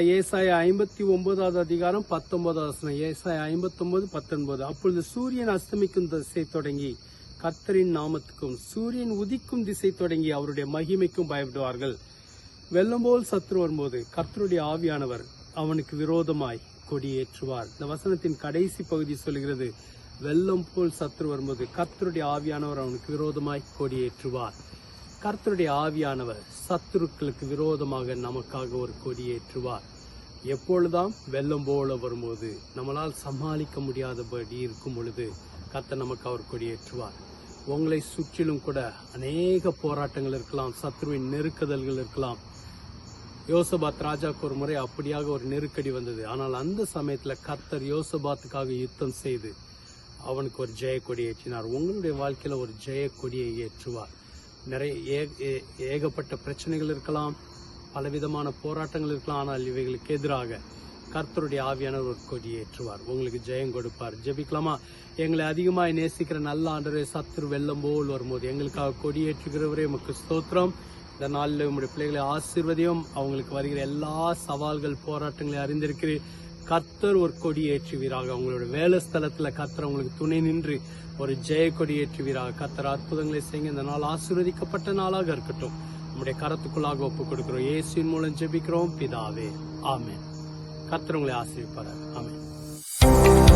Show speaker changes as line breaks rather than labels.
ஏசாய ஐம்பத்தி ஒன்பதாவது அதிகாரம் பத்தொன்பதாவது வசனம். ஏசாய ஐம்பத்தி ஒன்பது பத்தொன்பது. அப்பொழுது சூரியன் அஸ்தமிக்கும் திசை தொடங்கி கத்தரின் நாமத்துக்கும் சூரியன் உதிக்கும் திசை தொடங்கி அவருடைய மகிமைக்கும் பயப்படுவார்கள். வெள்ளம் போல் சத்ரு வரும்போது கர்த்தருடைய ஆவியானவர் அவனுக்கு விரோதமாய் கொடியேற்றுவார். இந்த வசனத்தின் கடைசி பகுதி சொல்கிறது வெள்ளம் போல் சத்ரு வரும்போது கர்த்தருடைய ஆவியானவர் அவனுக்கு விரோதமாய் கொடியேற்றுவார். கர்த்தருடைய ஆவியானவர் சத்துருக்களுக்கு விரோதமாக நமக்காக ஒரு கொடியேற்றுவார். எப்பொழுதாம்? வெள்ளம் போல வரும்போது. நம்மளால் சமாளிக்க முடியாதபடி இருக்கும் பொழுது கர்த்தர் நமக்கு அவர் கொடியேற்றுவார். உங்களை சுற்றிலும் கூட அநேக போராட்டங்கள் இருக்கலாம் சத்ருவின் நெருக்குதல்கள் இருக்கலாம். யோசபாத் ராஜாக்கு ஒரு முறை அப்படியாக ஒரு நெருக்கடி வந்தது. ஆனால் அந்த சமயத்தில் கர்த்தர் யோசபாத்துக்காக யுத்தம் செய்து அவனுக்கு ஒரு ஜெய ஏற்றினார். உங்களுடைய வாழ்க்கையில் ஒரு ஜெய கொடியை ஏற்றுவார். நிறைய ஏ- ஏகப்பட்ட பிரச்சனைகள் இருக்கலாம் பலவிதமான போராட்டங்கள் இருக்கலாம் ஆனால் இவைகளுக்கு எதிராக கர்த்தருடைய ஆவியானவர் ஒரு கொடியை ஏற்றுவார். உங்களுக்கு ஜெயம் கொடுப்பார். ஜெபிக்கலாமா? எங்களை அதிகமாக நேசிக்கிற நல்ல ஆண்டரே சத்துரு வெள்ளம் போல் வரும்போது எங்களுக்காக கொடியேற்றுகிறவரே உமக்கு ஸ்தோத்திரம். இந்த நாளில் உங்களுடைய பிள்ளைகளை ஆசீர்வதியும். அவங்களுக்கு வருகிற எல்லா சவால்கள் போராட்டங்களை அறிந்திருக்கிறேன் கத்தர் ஒரு கொடி ஏற்றுவீராக. அவங்களோட வேலை ஸ்தலத்துல கத்தர் உங்களுக்கு துணை நின்று ஒரு ஜெய கொடி ஏற்றுவீராக. கத்தர் அற்புதங்களை செய்ய இந்த நாள் ஆசீர்வதிக்கப்பட்ட நாளாக இருக்கட்டும். நம்முடைய கரத்துக்குள்ளாக ஒப்பு கொடுக்கிறோம். இயேசுவின் மூலம் ஜெபிக்கிறோம். பிதாவே. ஆமென். கத்தர் உங்களை ஆசீர்வதிப்பார் ஆமென்.